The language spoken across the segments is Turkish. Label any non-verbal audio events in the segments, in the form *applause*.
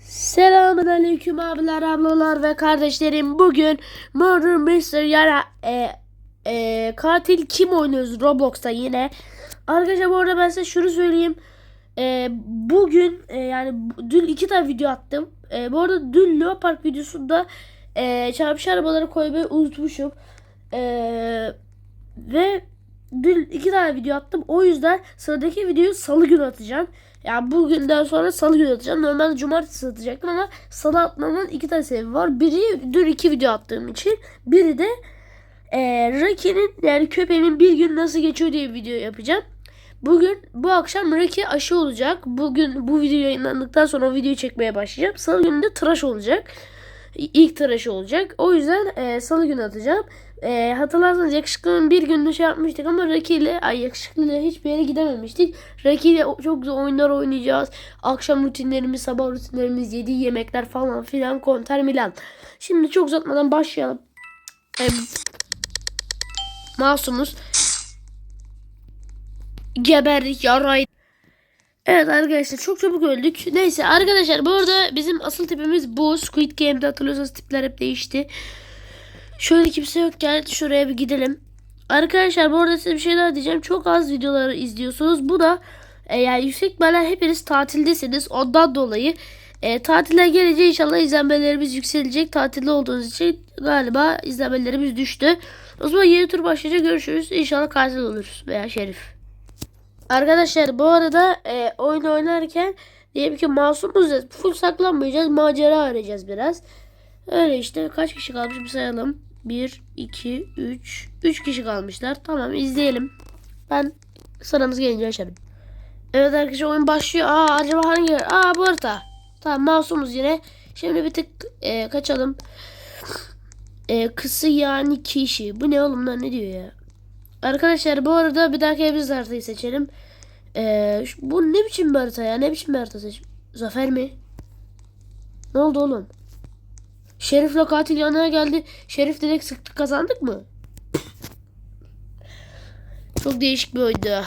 Selamun aleyküm abiler, ablalar ve kardeşlerim. Bugün Murder Mystery yani e, e, katil kim oynuyoruz Roblox'ta yine. Arkadaşlar bu arada ben size şunu söyleyeyim. E, bugün e, yani dün iki tane video attım. E, bu arada dün Leo Park videosunda e, çarpışı arabaları koymayı unutmuşum. E, ve dün iki tane video attım. O yüzden sıradaki videoyu salı günü atacağım. Yani bugünden sonra salı günü atacağım. Normalde cumartesi atacaktım ama salı atmamın iki tane sebebi var. Biri dün iki video attığım için. Biri de e, Rocky'nin yani köpeğimin bir gün nasıl geçiyor diye bir video yapacağım. Bugün bu akşam Rocky aşı olacak. Bugün bu video yayınlandıktan sonra o videoyu çekmeye başlayacağım. Salı günü de tıraş olacak. İlk tıraşı olacak. O yüzden e, salı günü atacağım. E, hatırlarsanız yakışıklının bir günde şey yapmıştık ama Rocky ile ay yakışıklı ile hiçbir yere gidememiştik. Rocky ile çok güzel oyunlar oynayacağız. Akşam rutinlerimiz, sabah rutinlerimiz, yediği yemekler falan filan konter milan. Şimdi çok uzatmadan başlayalım. E, masumuz. Geberdik yaray. Evet arkadaşlar çok çabuk öldük. Neyse arkadaşlar bu arada bizim asıl tipimiz bu. Squid Game'de hatırlıyorsanız tipler hep değişti. Şöyle kimse yokken şuraya bir gidelim. Arkadaşlar bu arada size bir şey daha diyeceğim. Çok az videoları izliyorsunuz. Bu da e, yani yüksek ihtimalle hepiniz tatildesiniz. Ondan dolayı e, tatiller gelince inşallah izlenmelerimiz yükselecek. Tatilde olduğunuz için galiba izlenmelerimiz düştü. O zaman yeni tur başlayınca görüşürüz. İnşallah katil oluruz veya şerif. Arkadaşlar bu arada e, oyun oynarken diyelim ki masumuz ya, full saklanmayacağız. Macera arayacağız biraz. Öyle işte kaç kişi kalmış bir sayalım. 1, 2, 3. 3 kişi kalmışlar. Tamam izleyelim. Ben sıramız gelince açarım. Evet arkadaşlar oyun başlıyor. Aa acaba hangi? Aa bu harita. Tamam masumuz yine. Şimdi bir tık e, kaçalım. E, kısı yani kişi. Bu ne oğlum lan ne diyor ya? Arkadaşlar bu arada bir dahaki biz haritayı seçelim. Ee, bu ne biçim bir harita ya? Ne biçim bir harita seç? Zafer mi? Ne oldu oğlum? Şerif'le katil yanına geldi. Şerif direkt sıktık kazandık mı? Çok değişik bir oyundu.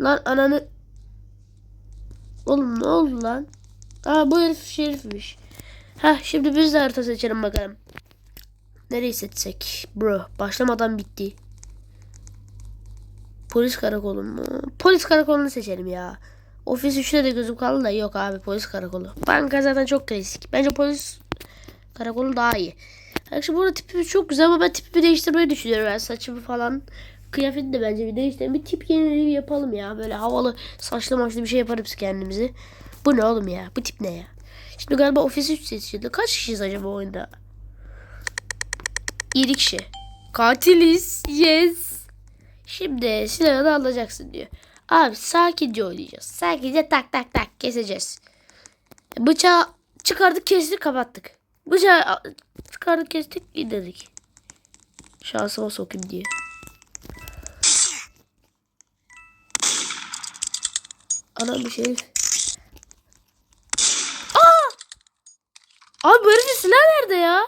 Lan ananı... Oğlum ne oldu lan? Aa bu herif Şerif'miş. Heh şimdi biz de harita seçelim bakalım. Nereyi seçsek? Bro başlamadan bitti. Polis karakolu mu? Polis karakolunu seçelim ya. Ofis 3'te de gözüm kaldı da yok abi polis karakolu. Banka zaten çok klasik. Bence polis karakolu daha iyi. Arkadaşlar burada tipimiz çok güzel ama ben tipimi değiştirmeyi düşünüyorum. Yani saçımı falan kıyafeti de bence bir değiştirelim. Bir tip yeniliği yapalım ya. Böyle havalı saçlı maçlı bir şey yaparız kendimizi. Bu ne oğlum ya? Bu tip ne ya? Şimdi galiba ofis 3 seçildi. Kaç kişiyiz acaba oyunda? 7 kişi. Katiliz. Yes. Şimdi silahı da alacaksın diyor. Abi sakince oynayacağız. Sakince tak tak tak keseceğiz. Bıçağı çıkardık kestik kapattık. Bıçağı çıkardık kestik giderik. Şansıma sokayım diye. Anam bir şey. Aa! Abi bu herifin silah nerede ya?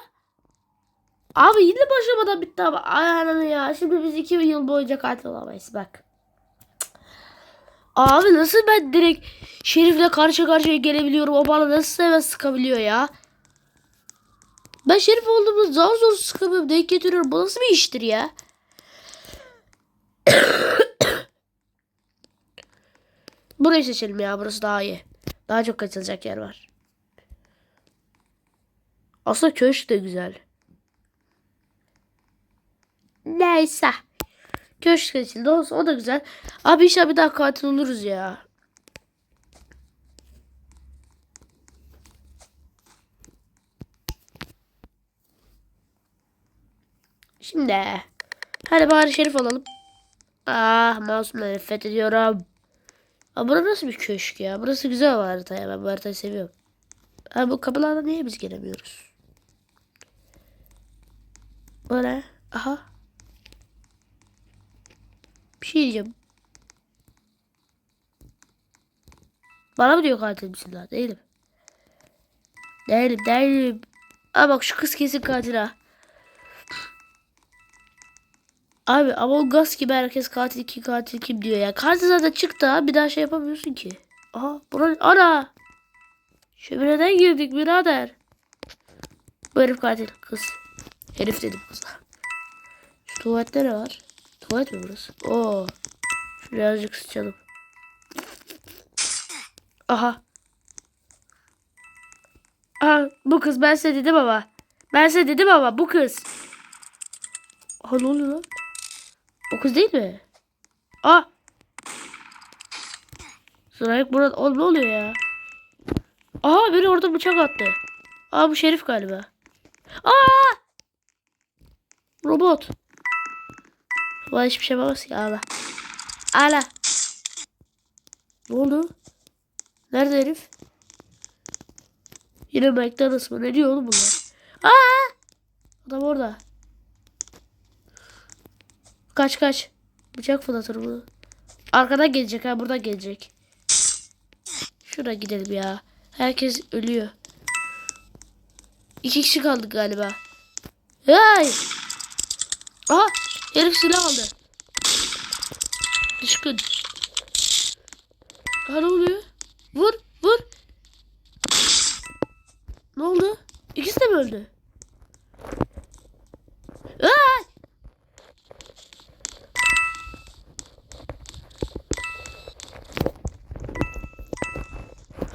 Abi yine başlamadan bitti ama. Ay ananı ya. Şimdi biz iki yıl boyunca katil olamayız bak. Abi nasıl ben direkt Şerif'le karşı karşıya gelebiliyorum. O bana nasıl hemen sıkabiliyor ya. Ben Şerif olduğumda zor zor sıkamıyorum. Denk getiriyorum. Bu nasıl bir iştir ya? *coughs* Burayı seçelim ya. Burası daha iyi. Daha çok kaçılacak yer var. Aslında köşk de güzel. Neyse. Köşk seçildi olsun o da güzel. Abi inşallah bir daha katil oluruz ya. Şimdi. Hadi bari şerif alalım. Ah mouse'umla nefret ediyorum. Aa, burası nasıl bir köşk ya? Burası güzel bir harita. Ben bu haritayı seviyorum. Ha, bu kapılardan niye biz giremiyoruz? Bu ne? Aha. Bir şey diyeceğim. Bana mı diyor katil misin lan? Değilim. Değilim değilim. Aa bak şu kız kesin katil ha. Abi Among Us gibi herkes katil kim katil kim diyor ya. Katil zaten çıktı ha. Bir daha şey yapamıyorsun ki. Aha bura ana. Şömineden girdik birader. Bu herif katil kız. Herif dedim kıza. Şu tuvalette ne var? Tuvalet mi burası? Oo. Şuraya azıcık sıçalım. Aha. Aha bu kız ben size dedim ama. Ben size dedim ama bu kız. Aha ne oluyor lan? O kız değil mi? Ah. Sırayık burada. Oğlum ne oluyor ya? Aha biri orada bıçak attı. Aa bu şerif galiba. Aa! Robot. Vay hiçbir şey yapamaz ki. Ağla. Ağla. Ne oldu? Nerede herif? Yine McDonald's mı? Ne diyor oğlum bunlar? Aa! Adam orada. Kaç kaç. Bıçak fırlatır bunu. Arkadan gelecek ha buradan gelecek. Şuraya gidelim ya. Herkes ölüyor. İki kişi kaldık galiba. Hey! Herif silah aldı. Düşkün. Aha ne oluyor? Vur! Vur! Ne oldu? İkisi de mi öldü? Ay!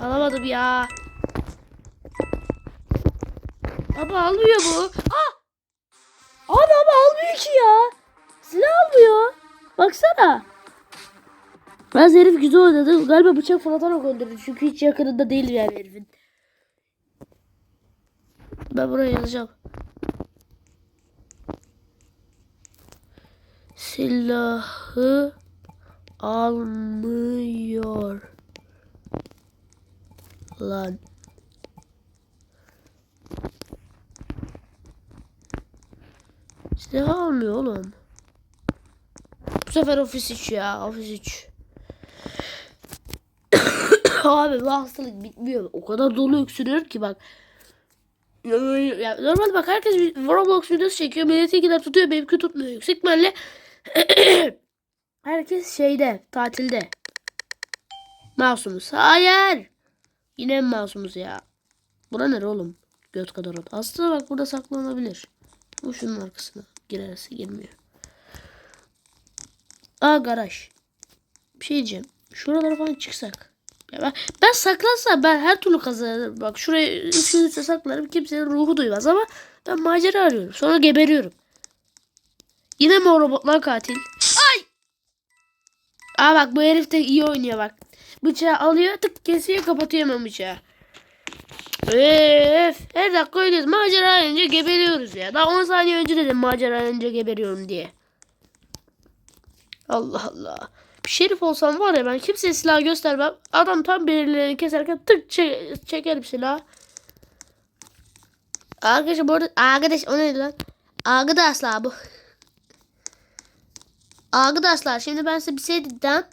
Alamadım ya. Ama almıyor bu. Ah! Abi ama almıyor ki ya. Silah almıyor. Baksana. Ben herif güzel oynadı. Galiba bıçak fırlatarak öldürdü. Çünkü hiç yakınında değil yani herifin. Ben buraya yazacağım. Silahı almıyor. Lan. Silah almıyor oğlum. Sefer ofis 3 ya. Ofis 3. *coughs* Abi bu hastalık bitmiyor. O kadar dolu öksürüyor ki bak. Ya, normal bak herkes Roblox videosu çekiyor. Milletikiler tutuyor. Benimki tutmuyor. Yüksek ihtimalle *coughs* herkes şeyde tatilde. Masumuz. Hayır. Yine masumuz ya? Bura nere oğlum? Göt kadar ot. Aslında bak burada saklanabilir. Bu şunun arkasına. Girerse girmiyor. Aa garaj. Bir şey diyeceğim. Şuralara falan çıksak. Ya ben, ben saklansam ben her türlü kazanırım. Bak şuraya üç gün üstüne saklarım. Kimsenin ruhu duymaz ama ben macera arıyorum. Sonra geberiyorum. Yine mi o robotlar katil? Ay! Aa bak bu herif de iyi oynuyor bak. Bıçağı alıyor tık kesiyor kapatıyor hemen bıçağı. Öf, her dakika öyleyiz. Macera arayınca geberiyoruz ya. Daha 10 saniye önce dedim macera arayınca geberiyorum diye. Allah Allah. Bir şerif olsam var ya ben kimseye silah göstermem. Adam tam belirlerini keserken tık çe- çekerim silah. Arkadaşlar bu arada arkadaş o neydi lan? Arkadaşlar bu. Arkadaşlar şimdi ben size bir şey diyeceğim.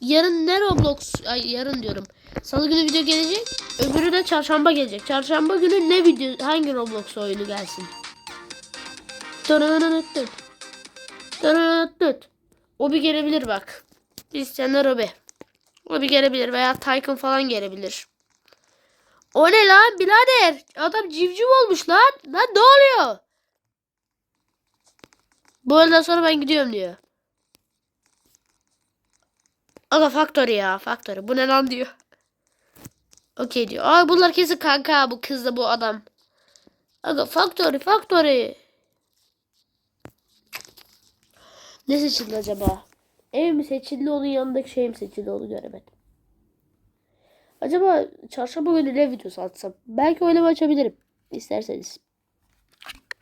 Yarın ne Roblox ay yarın diyorum. Salı günü video gelecek. Öbürü de çarşamba gelecek. Çarşamba günü ne video hangi Roblox oyunu gelsin? Tırırırırır. Tırırırır. O bir gelebilir bak. İsteyenler o bir. O bir gelebilir veya Tycoon falan gelebilir. O ne lan birader? Adam civciv olmuş lan. Lan ne oluyor? Bu öğleden sonra ben gidiyorum diyor. Aga Factory ya Factory. Bu ne lan diyor. Okey diyor. Aa bunlar kesin kanka bu kızla bu adam. Aga Factory Factory. Ne seçildi acaba? Ev mi seçildi onun yanındaki şey mi seçildi onu göremedim. Acaba çarşamba günü ne videosu atsam? Belki oylama açabilirim. isterseniz.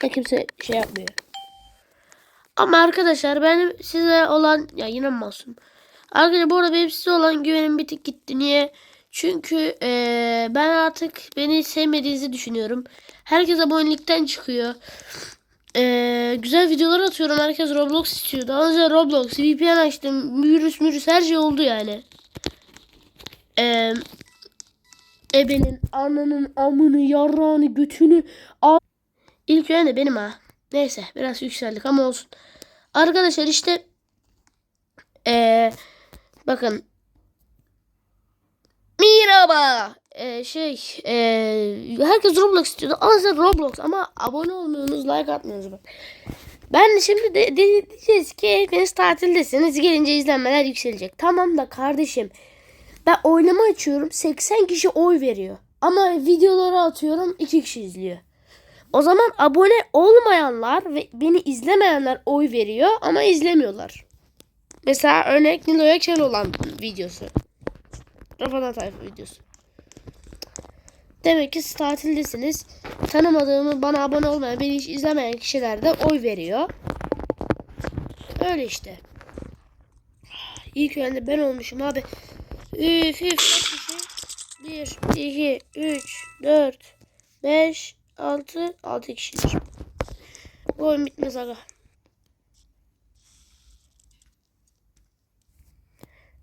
Da kimse şey yapmıyor. Ama arkadaşlar benim size olan ya yine masum. Arkadaşlar bu arada benim size olan güvenim bir tık gitti. Niye? Çünkü eee, ben artık beni sevmediğinizi düşünüyorum. Herkes abonelikten çıkıyor. Eee, güzel videolar atıyorum. Herkes Roblox istiyor. Daha önce Roblox, VPN açtım. Virüs mürüs her şey oldu yani. Eee ebenin ananın amını yarrağını götünü a İlk öğren de benim ha. Neyse biraz yükseldik ama olsun. Arkadaşlar işte eee bakın Merhaba. Ee, şey, ee, herkes Roblox istiyordu. Ama Roblox ama abone olmuyorsunuz, like atmıyorsunuz bak. Ben şimdi de, de- diyeceğiz ki hepiniz tatildesiniz. Gelince izlenmeler yükselecek. Tamam da kardeşim. Ben oylama açıyorum. 80 kişi oy veriyor. Ama videoları atıyorum 2 kişi izliyor. O zaman abone olmayanlar ve beni izlemeyenler oy veriyor ama izlemiyorlar. Mesela örnek Nilo'ya Kel olan videosu. Rafadan Tayfa videosu. Demek ki siz tatildesiniz. Tanımadığımı bana abone olmayan, beni hiç izlemeyen kişiler de oy veriyor. Öyle işte. İyi ki önde ben olmuşum abi. Üf üf kaç kişi? 1, 2, 3, 4, 5, 6, 6 kişidir. Bu oyun bitmez aga.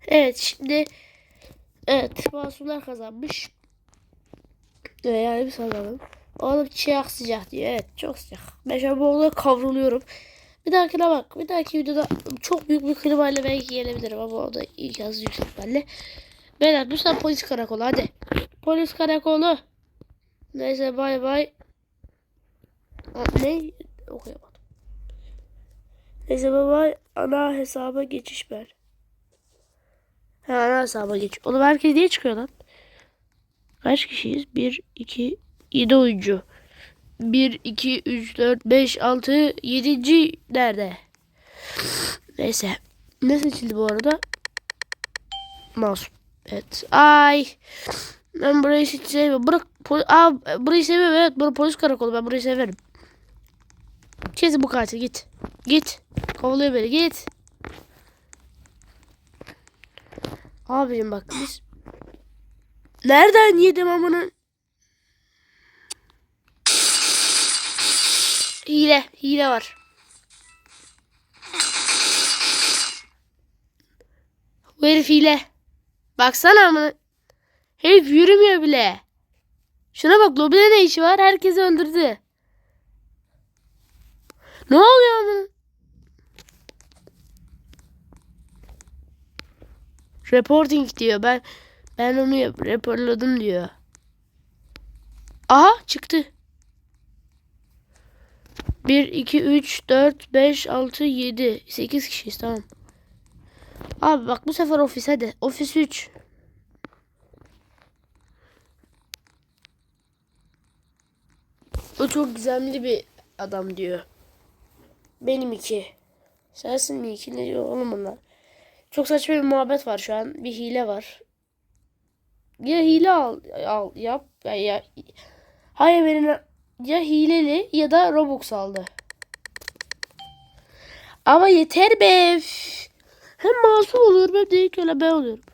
Evet şimdi Evet masumlar kazanmış. Ee, yani bir sanalım. Oğlum çiyak sıcak diyor. Evet çok sıcak. Ben şu an olaya kavruluyorum. Bir dahakine bak. Bir dahaki videoda çok büyük bir klimayla belki gelebilirim ama o da ilk az yüksek ihtimalle. Beyler lütfen polis karakolu hadi. Polis karakolu. Neyse bay bay. Ne? Okuyamadım. Neyse bay bay. Ana hesaba geçiş ver. Ha ana hesaba geç. Oğlum herkes niye çıkıyor lan? Kaç kişiyiz? 1, 2, 7 oyuncu. 1, 2, 3, 4, 5, 6, 7. nerede? Neyse. Ne seçildi bu arada? Mouse. Evet. Ay. Ben burayı hiç sevmiyorum. Bırak. Aa, burayı seviyorum. Evet. Burası polis karakolu. Ben burayı severim. Kesin bu katil. Git. Git. Kovalıyor beni. Git. Abim bak biz Nereden yedim amına? Hile, hile var. Bu herif hile. Baksana amına. Herif yürümüyor bile. Şuna bak lobide ne işi var? Herkesi öldürdü. Ne oluyor amına? Reporting diyor. Ben ben onu yap, raporladım diyor. Aha çıktı. 1, 2, 3, 4, 5, 6, 7. 8 kişiyiz tamam. Abi bak bu sefer ofis hadi. Ofis 3. O çok gizemli bir adam diyor. Benim iki. Sensin mi iki ne diyor oğlum bunlar. Çok saçma bir muhabbet var şu an. Bir hile var. Ya hile al, al yap ya, ya hayır birine ya hileli ya da Robux aldı. Ama yeter be. Hem masum oluyorum hem de ilk öyle ben oluyorum.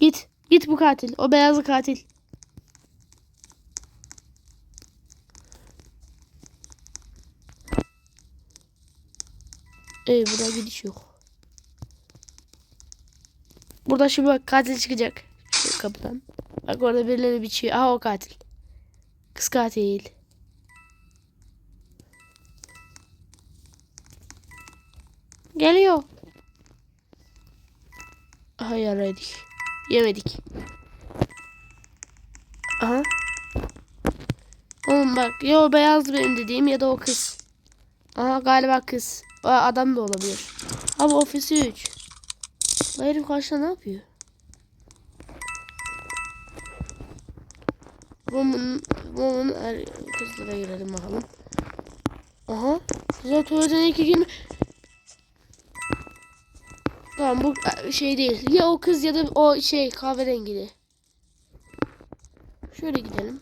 Git. Git bu katil. O beyazlı katil. Ey burada gidiş yok. Burada şimdi bak katil çıkacak. Kapıdan. Bak orada birileri biçiyor. Aha o katil. Kız katil. Geliyor. Aha yaraydık. Yemedik. Aha. Oğlum bak ya o beyaz benim dediğim ya da o kız. Aha galiba kız. O adam da olabilir. Ama ofisi 3. Bu herif karşıda ne yapıyor? Woman, woman er, kızlara girelim bakalım. Aha. Güzel tuvaletine iki girme. Tamam bu e, şey değil. Ya o kız ya da o şey kahverengili. Şöyle gidelim.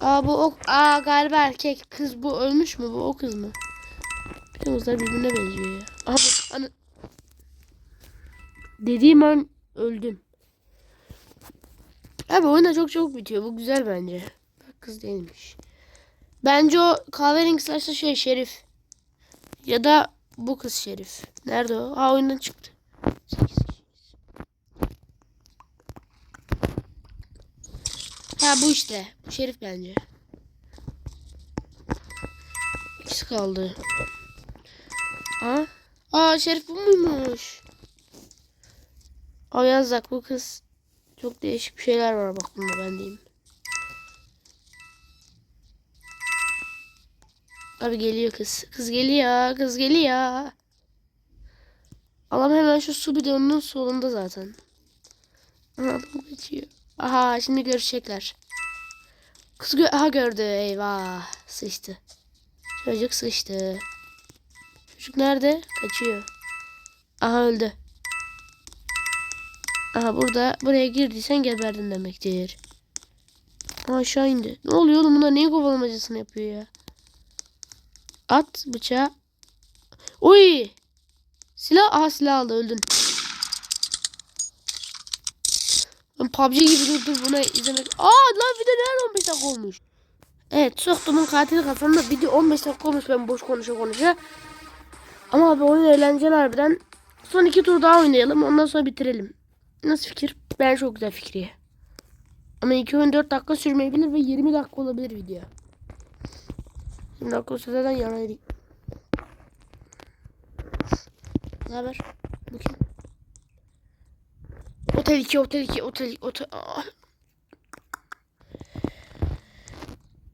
Aa bu o aa galiba erkek kız bu ölmüş mü bu o kız mı? Bütün kızlar birbirine benziyor ya. Aha bu. Dediğim an öldüm. Abi oyun da çok çabuk bitiyor. Bu güzel bence. Bak kız değilmiş. Bence o kahverengi saçlı şey Şerif. Ya da bu kız Şerif. Nerede o? Ha oyundan çıktı. Ha bu işte. Bu Şerif bence. İkisi kaldı. Aa, aa Şerif bu muymuş? O yazdak bu kız. Çok değişik bir şeyler var bak bunda ben diyeyim. Abi geliyor kız. Kız geliyor. Kız geliyor. Adam hemen şu su bidonunun solunda zaten. Aha, Adam geçiyor. Aha şimdi görüşecekler. Kız gö aha gördü. Eyvah. Sıçtı. Çocuk sıçtı. Çocuk nerede? Kaçıyor. Aha öldü. Aha burada buraya girdiysen geberdin demektir. Aha, aşağı indi. Ne oluyor oğlum bunlar neyin kovalamacasını yapıyor ya? At bıçağı. Oy! Silah aha silah aldı öldün. Ben PUBG gibi durdum buna izlemek. Aa lan video nerede 15 dakika olmuş. Evet soktumun katili kafamda video 15 dakika olmuş ben boş konuşa konuşa. Ama abi oyun eğlenceli harbiden. Son iki tur daha oynayalım ondan sonra bitirelim. Nasıl fikir? Ben çok güzel fikri. Ama iki oyun 4 dakika sürmeyebilir ve 20 dakika olabilir video. 20 dakika süreden yanaydı. Ne haber? Bakayım. Otel 2, otel 2, otel otel. Aa.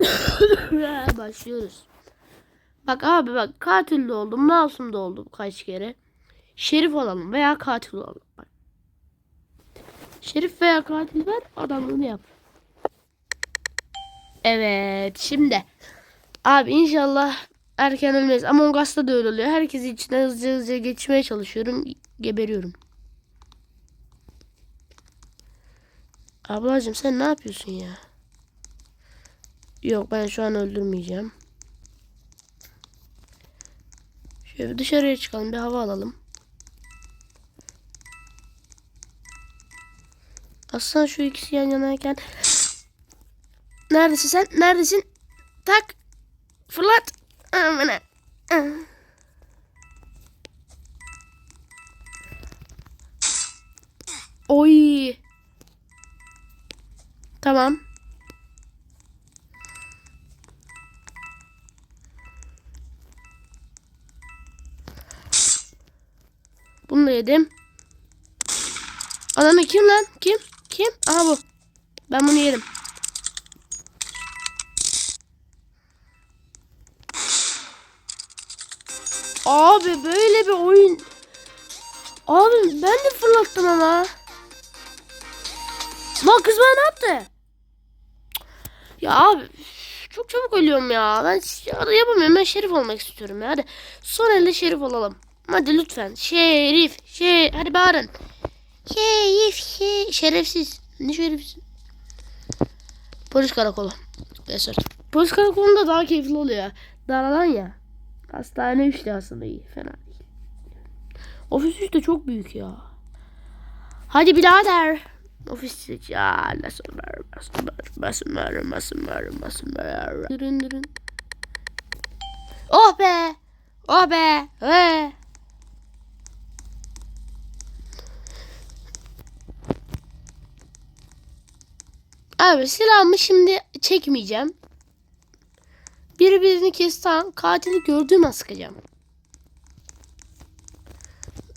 *laughs* Başlıyoruz. Bak abi bak katil de oldum, masum da oldum kaç kere. Şerif olalım veya katil olalım. Bak. Şerif veya katil ver adamlığını yap. Evet şimdi. Abi inşallah erken ölmeyiz. Among Us'ta da öyle oluyor. Herkes içine hızlıca hızlıca geçmeye çalışıyorum. Geberiyorum. Ablacığım sen ne yapıyorsun ya? Yok ben şu an öldürmeyeceğim. Şöyle dışarıya çıkalım bir hava alalım. Aslan şu ikisi yan yanayken Neredesin sen? Neredesin? Tak. Fırlat. Amına. Oy. Tamam. Yedim. Adamı kim lan? Kim? Kim? Aha bu. Ben bunu yerim. Abi böyle bir oyun. Abi ben de fırlattım ama. Lan kız bana ne yaptı? Ya abi çok çabuk ölüyorum ya. Ben ya yapamıyorum. Ben şerif olmak istiyorum ya. Hadi son elde şerif olalım. Hadi lütfen. Şerif. Şey hadi bağırın. Şerif. Şey, şerefsiz. Ne şerefsiz? Polis karakolu. Mesela. Polis karakolunda daha keyifli oluyor. Daralan ya. Hastane işte aslında iyi. Fena değil. Ofis işte çok büyük ya. Hadi birader. Ofis ya nasıl var nasıl var nasıl var nasıl var nasıl var Dırın. Oh be. Oh be. He. Abi silahımı şimdi çekmeyeceğim. Birbirini kesti an katili gördüğüm an sıkacağım.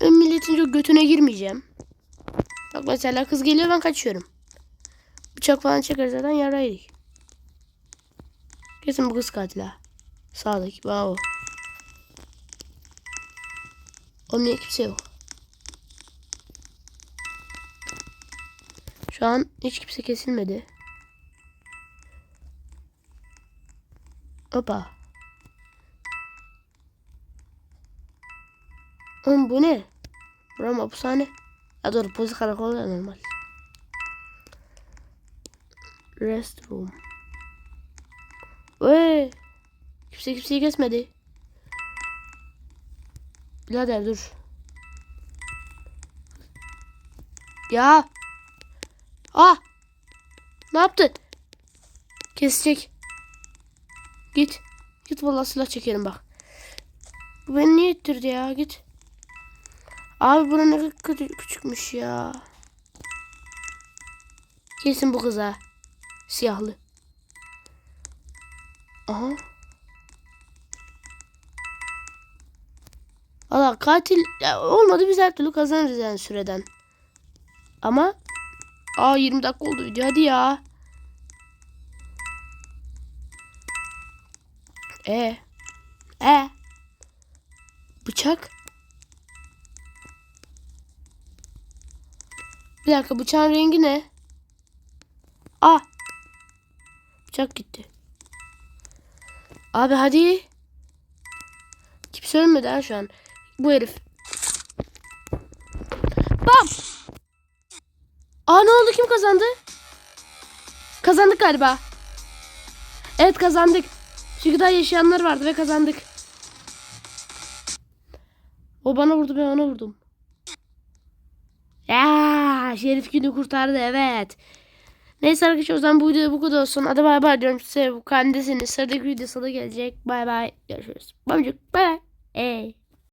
Milletin çok götüne girmeyeceğim. Bak mesela kız geliyor ben kaçıyorum. Bıçak falan çeker zaten yaraydık. Kesin bu kız katil ha. Sağdaki bravo. Onun niye kimse yok. Şu an hiç kimse kesilmedi. Hoppa. Oğlum bu ne? Buram hapishane. Ha doğru polis karakolu da normal. Restroom. Vay. Kimse kimseyi kesmedi. Birader dur. Ya. Ah. Ne yaptın? Kesecek. Git. Git vallahi silah çekerim bak. Bu beni niye ittirdi ya? Git. Abi bura ne kadar küçükmüş ya. Kesin bu kıza. Siyahlı. Aha. Valla katil ya olmadı biz her türlü kazanırız yani süreden. Ama Aa 20 dakika oldu video hadi ya. E. E. Bıçak. Bir dakika bıçağın rengi ne? Aa. Bıçak gitti. Abi hadi. Kimse ölmedi ha şu an. Bu herif. Bam. Aa ne oldu kim kazandı? Kazandık galiba. Evet kazandık. Çünkü daha yaşayanlar vardı ve kazandık. O bana vurdu ben ona vurdum. Ya Şerif günü kurtardı evet. Neyse arkadaşlar o zaman bu videoda bu kadar olsun. Hadi bay bay diyorum size. Bu kandesiniz. Sıradaki videosu da gelecek. Bay bay. Görüşürüz. Babacık bay bay. Ey.